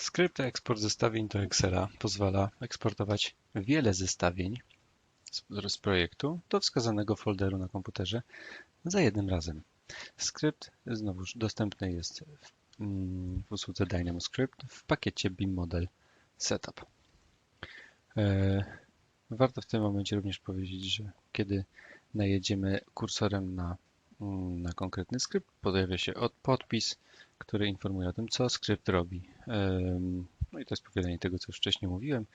Skrypt eksport zestawień do Excela pozwala eksportować wiele zestawień z, projektu do wskazanego folderu na komputerze za jednym razem. Skrypt znowuż dostępny jest w, mm, w usłudze DynamoScript w pakiecie BIM Model Setup. E, Warto w tym momencie również powiedzieć, że kiedy najedziemy kursorem na, mm, na konkretny skrypt, pojawia się od- podpis, który informuje o tym, co skrypt robi. No i to jest powielenie tego, co już wcześniej mówiłem.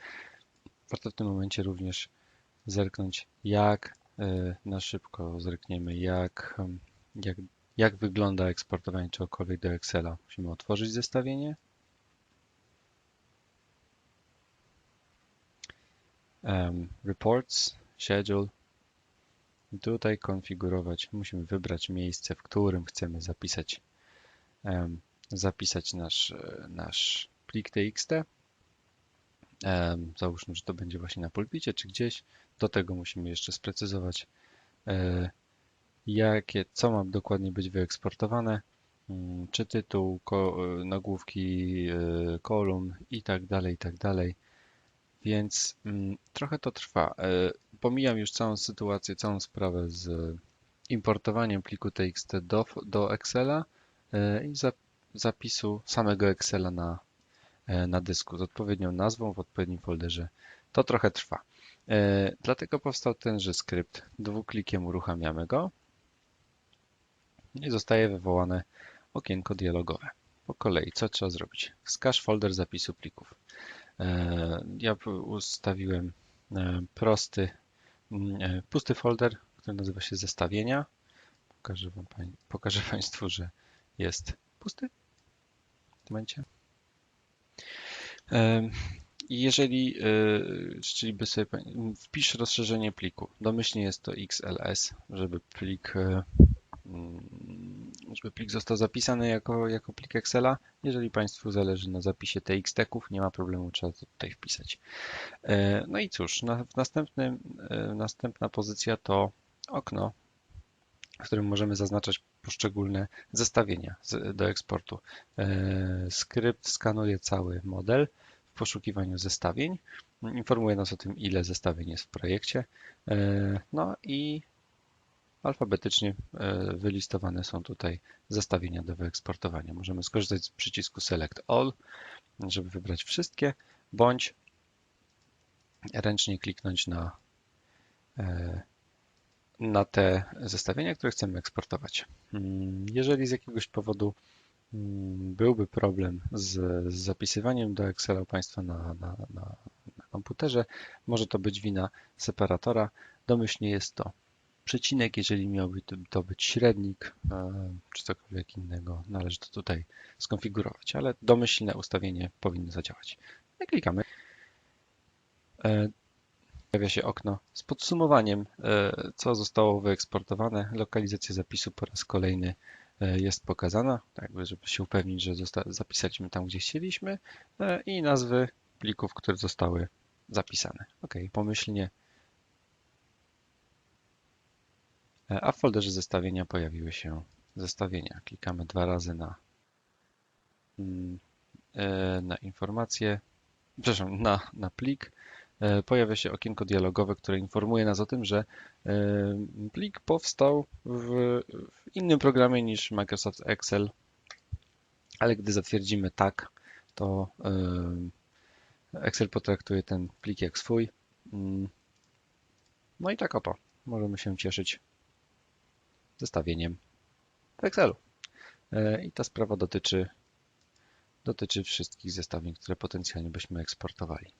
Warto w tym momencie również zerknąć, jak e, na szybko zerkniemy, jak, jak, jak wygląda eksportowanie czegokolwiek do Excela. Musimy otworzyć zestawienie. Em, Reports, Schedule. I tutaj konfigurować, musimy wybrać miejsce, w którym chcemy zapisać, em, zapisać nasz, e, nasz plik TXT. Załóżmy, że to będzie właśnie na pulpicie czy gdzieś. Do tego musimy jeszcze sprecyzować, e, jakie, co ma dokładnie być wyeksportowane, mm, czy tytuł, e, nagłówki, kolumn i tak dalej, i tak dalej. Więc mm, trochę to trwa. Pomijam już całą sytuację, całą sprawę z importowaniem pliku TXT do, do Excela i za, zapisu samego Excela na, e, na dysku z odpowiednią nazwą w odpowiednim folderze. To trochę trwa. E, Dlatego powstał tenże skrypt. Dwuklikiem uruchamiamy go i zostaje wywołane okienko dialogowe. Po kolei, co trzeba zrobić? Wskaż folder zapisu plików. E, Ja ustawiłem prosty, mm, pusty folder, który nazywa się zestawienia. Pokażę, wam, pokażę Państwu, że jest pusty momencie. Jeżeli e, chcieliby sobie, pań- wpisz rozszerzenie pliku. Domyślnie jest to XLS, żeby plik, e, mm, żeby plik został zapisany jako, jako plik Excela. Jeżeli Państwu zależy na zapisie TXT-ków, nie ma problemu, trzeba to tutaj wpisać. E, No i cóż, następna pozycja to okno, w którym możemy zaznaczać poszczególne zestawienia do eksportu. E, Skrypt skanuje cały model w poszukiwaniu zestawień. Informuje nas o tym, ile zestawień jest w projekcie. E, No i alfabetycznie e, wylistowane są tutaj zestawienia do wyeksportowania. Możemy skorzystać z przycisku Select All, żeby wybrać wszystkie, bądź ręcznie kliknąć na, na te zestawienia, które chcemy eksportować. Mm, Jeżeli z jakiegoś powodu mm, byłby problem z, zapisywaniem do Excela Państwa na, na, na, na komputerze, może to być wina separatora. Domyślnie jest to przecinek, jeżeli miałby to- być średnik e, czy cokolwiek innego, należy to tutaj skonfigurować, ale domyślne ustawienie powinno zadziałać. Klikamy. Pojawia się okno z podsumowaniem, e, co zostało wyeksportowane. Lokalizacja zapisu po raz kolejny e, jest pokazana, tak żeby się upewnić, że zapisaliśmy tam, gdzie chcieliśmy e, i nazwy plików, które zostały zapisane. OK, pomyślnie. A w folderze zestawienia pojawiły się zestawienia. Klikamy dwa razy na, mm, na informację, przepraszam, na, na plik. E, Pojawia się okienko dialogowe, które informuje nas o tym, że e, plik powstał w, w innym programie niż Microsoft Excel, ale gdy zatwierdzimy tak, to e, Excel potraktuje ten plik jak swój. Mm. No i tak oto możemy się cieszyć zestawieniem w Excelu. E, I ta sprawa dotyczy, dotyczy wszystkich zestawień, które potencjalnie byśmy eksportowali.